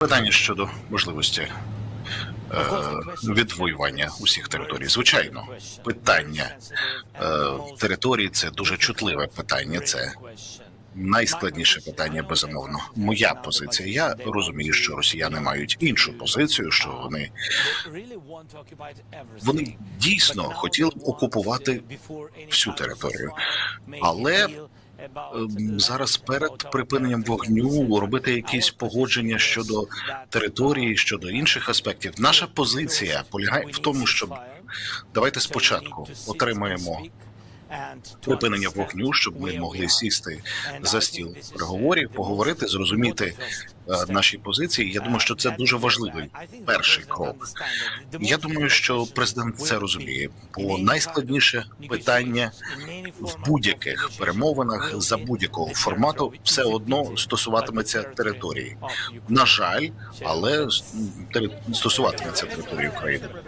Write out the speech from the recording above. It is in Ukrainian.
Питання щодо можливості е, відвоювання усіх територій. Звичайно, питання е, території це дуже чутливе питання. Це найскладніше питання, безумовно. Моя позиція. Я розумію, що росіяни мають іншу позицію, що вони вони дійсно хотіли окупувати всю територію, але зараз перед припиненням вогню робити якісь погодження щодо території, щодо інших аспектів. Наша позиція полягає в тому, щоб давайте спочатку отримаємо припинення вогню, щоб ми могли сісти за стіл переговорів, поговорити, зрозуміти е, наші позиції. Я думаю, що це дуже важливий перший крок. Я думаю, що президент це розуміє, бо найскладніше питання в будь-яких перемовинах за будь-якого формату все одно стосуватиметься території. На жаль, але стосуватиметься території України.